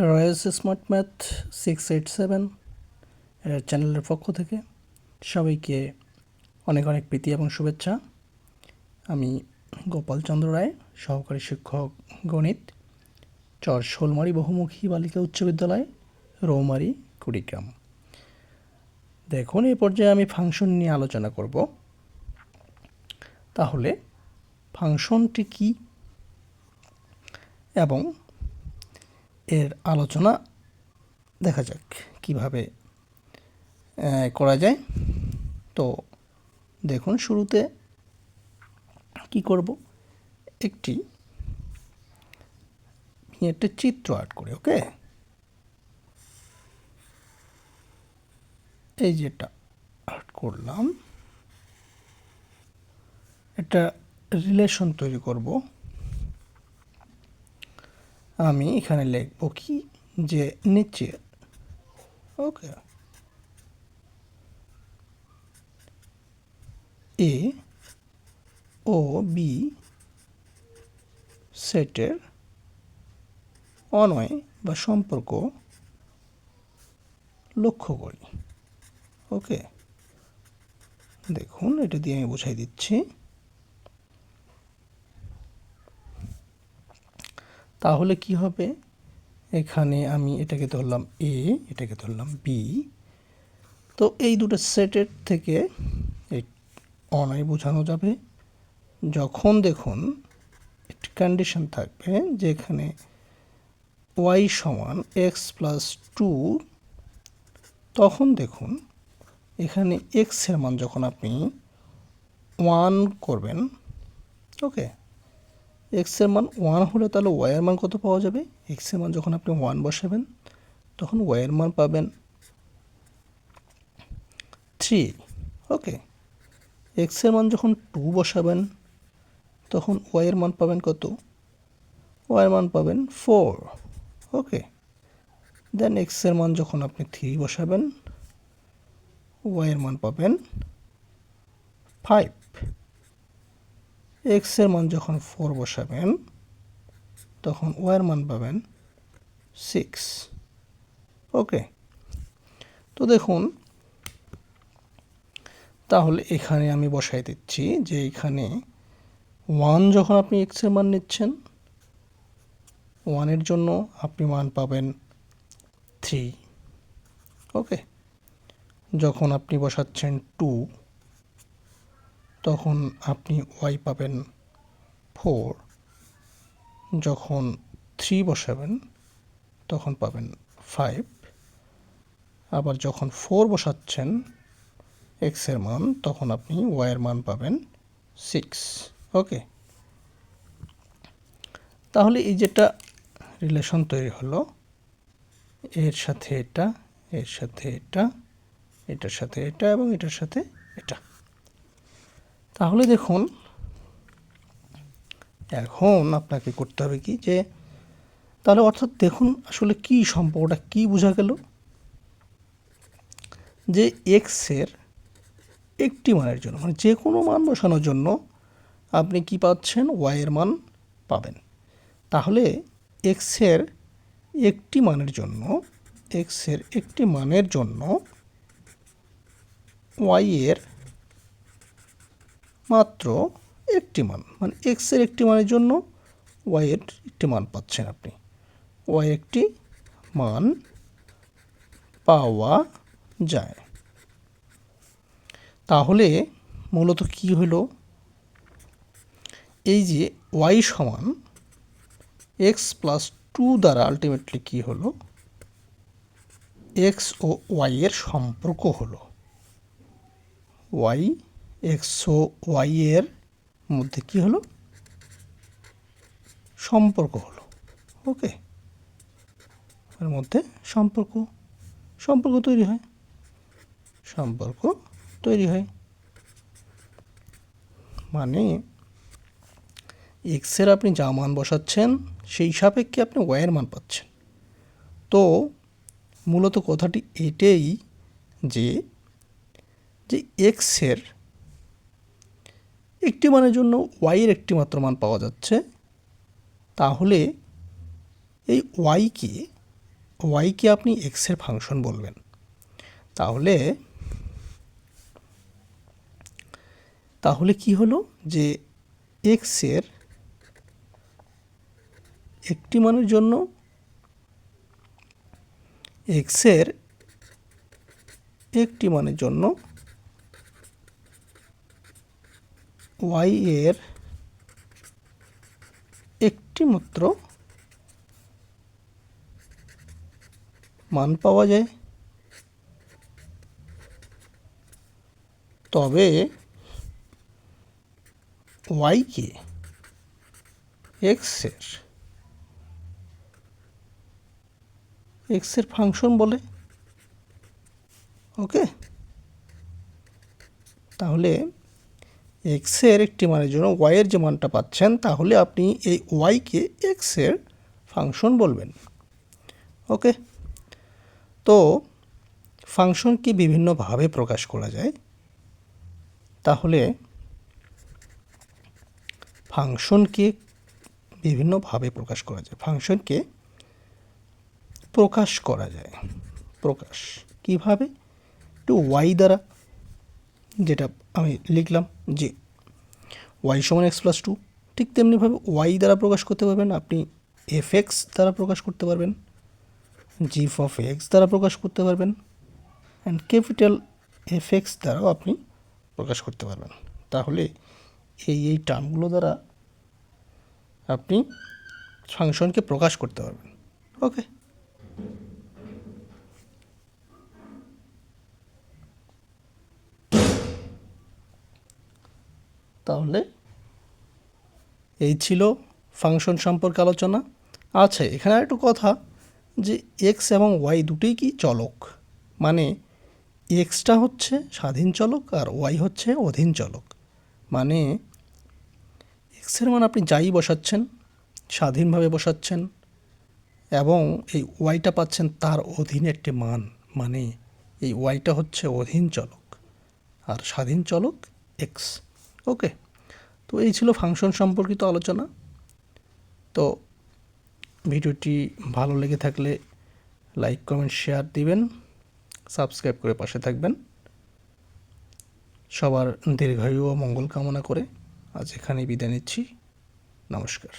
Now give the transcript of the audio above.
Royes smart math six eight seven চ্যানেলের পক্ষ থেকে সবাইকে অনেক অনেক প্রীতি এবং শুভেচ্ছা। আমি গোপাল চন্দ্র রায়, সহকারী শিক্ষক গণিত, চর শোলমারি বহুমুখী বালিকা উচ্চ বিদ্যালয়, রৌমারি, কুড়িগ্রাম। দেখুন এই পর্যায়ে আমি ফাংশন নিয়ে আলোচনা করব। তাহলে, ফাংশনটি কী? এবং এর আলোচনা দেখা যাক কীভাবে করা যায়। তো দেখুন শুরুতে কি করব? একটি একটা চিত্র আর্ট করি, ওকে? এই যেটা আর্ট করলাম। একটা রিলেশন তৈরি করব। আমি এখানে লিখব কি? যে নিচে। ওকে। এ, ও, বি সেটের অনয় বা সম্পর্ক লক্ষ্য করি। ওকে। দেখুন, এটা দিয়ে আমি বুঝাই দিচ্ছি। তাহলে কি হবে? এখানে আমি এটাকে ধরলাম এ এটাকে ধরলাম বি তো এই দুটো সেটের থেকে এই অনায় বোঝানো যাবে। যখন দেখুন, একটি কন্ডিশন থাকবে যে এখানে ওয়াই সমান এক্স প্লাস টু তখন দেখুন, এখানে এক্সের মান যখন আপনি ওয়ান করবেন ওকে এক্সের মান ওয়ান হলে তাহলে ওয়াইয়ের মান কত পাওয়া যাবে? এক্সের মান যখন আপনি ওয়ান বসাবেন, তখন ওয়াইয়ের মান পাবেন থ্রি ওকে এক্সের মান যখন টু বসাবেন, তখন ওয়াইয়ের মান পাবেন কত? ওয়াইয়ের মান পাবেন ফোর ওকে দেন এক্সের মান যখন আপনি থ্রি বসাবেন ওয়াইয়ের মান পাবেন ফাইভ এক্সের মান যখন ফোর বসাবেন, তখন ওয়াইয়ের মান পাবেন সিক্স ওকে তো দেখুন, তাহলে এখানে আমি বসাই দিচ্ছি যে এখানে ওয়ান যখন আপনি এক্সের মান নিচ্ছেন ওয়ানের জন্য আপনি মান পাবেন থ্রি ওকে যখন আপনি বসাচ্ছেন টু তখন আপনি ওয়াই পাবেন ফোর। যখন থ্রি বসাবেন, তখন পাবেন ফাইভ। আবার যখন ফোর বসাচ্ছেন এক্সের মান, তখন আপনি ওয়াইয়ের মান পাবেন সিক্স। ওকে? তাহলে এই যেটা রিলেশন তৈরি হলো, এর সাথে এটা, এর সাথে এটা, এটার সাথে এটা এবং এটার সাথে এটা। তাহলে দেখুন, এখন আপনাকে করতে হবে কি যে, তাহলে অর্থাৎ দেখুন আসলে কি সম্পর্কটা কি বোঝা গেল? যে এক্সের একটি মানের জন্য মানে যে কোনো মান বসানোর জন্য আপনি কি পাচ্ছেন? ওয়াইয়ের মান পাবেন। তাহলে এক্সের একটি মানের জন্য এক্সের একটি মানের জন্য ওয়াইয়ের মাত্র একটি মান মানে এক্সের একটি মানের জন্য ওয়াইয়ের একটি মান পাচ্ছেন আপনি। ওয়াই একটি মান পাওয়া যায়। তাহলে মূলত কি হলো? এই যে ওয়াই সমান এক্স প্লাস টু দ্বারা আলটিমেটলি কী হলো? এক্স ও ওয়াই এর সম্পর্ক হলো। ওয়াই এক্স ও ওয়াই এর মধ্যে কি হলো? সম্পর্ক হলো। ওকে এর মধ্যে সম্পর্ক। সম্পর্ক তৈরি হয়। সম্পর্ক তৈরি হয়। মানে এক্সের আপনি যা মান বসাচ্ছেন, সেই সাপেক্ষে আপনি ওয়াইয়ের মান পাচ্ছেন। তো মূলত কথাটি এটাই যে যে এক্সের একটি মানের জন্য ওয়াইয়ের একটি মাত্র মান পাওয়া যাচ্ছে। তাহলে এই ওয়াইকে ওয়াইকে আপনি এক্সের ফাংশন বলবেন। তাহলে তাহলে কি হলো যে এক্সের একটি মানের জন্য এক্সের একটি মানের জন্য ওয়াই এর একটি মাত্র মান পাওয়া যায়। তবে ওয়াইকে এক্সের এক্সের ফাংশন বলে। ওকে তাহলে এক্সের একটি মানের জন্য ওয়াইয়ের যে মানটা পাচ্ছেন, তাহলে আপনি এই ওয়াইকে এক্সের ফাংশন বলবেন। ওকে? তো ফাংশন ফাংশনকে বিভিন্নভাবে প্রকাশ করা যায়? তাহলে ফাংশনকে বিভিন্নভাবে প্রকাশ করা যায়? ফাংশনকে প্রকাশ করা যায়। প্রকাশ। কীভাবে? টু ওয়াই দ্বারা, যেটা আমি লিখলাম। যে ওয়াই সমান এক্স প্লাস টু ঠিক তেমনিভাবে ওয়াই দ্বারা প্রকাশ করতে পারবেন, আপনি এফ এক্স দ্বারা প্রকাশ করতে পারবেন জিফ অফ এক্স দ্বারা প্রকাশ করতে পারবেন অ্যান্ড ক্যাপিটাল এফ এক্স দ্বারাও আপনি প্রকাশ করতে পারবেন। তাহলে এই এই টার্মগুলো দ্বারা আপনি ফাংশনকে প্রকাশ করতে পারবেন। ওকে তাহলে? এই ছিল ফাংশন সম্পর্কে আলোচনা। আচ্ছা এখানে একটু কথা যে এক্স এবং ওয়াই দুটোই কি চলক? মানে এক্সটা হচ্ছে স্বাধীন চলক আর ওয়াই হচ্ছে অধীন চলক। মানে এক্সের মান আপনি যাই বসাচ্ছেন, স্বাধীনভাবে বসাচ্ছেন, এবং এই ওয়াইটা পাচ্ছেন তার অধীনে একটি মান। মানে এই ওয়াইটা হচ্ছে অধীন চলক আর স্বাধীন চলক এক্স ওকে তো এই ছিল ফাংশন সম্পর্কিত আলোচনা। তো ভিডিওটি ভালো লেগে থাকলে লাইক কমেন্ট শেয়ার দিবেন সাবস্ক্রাইব করে পাশে থাকবেন। সবার দীর্ঘায়ু ও মঙ্গল কামনা করে আজ এখানেই বিদায় নিচ্ছি। নমস্কার।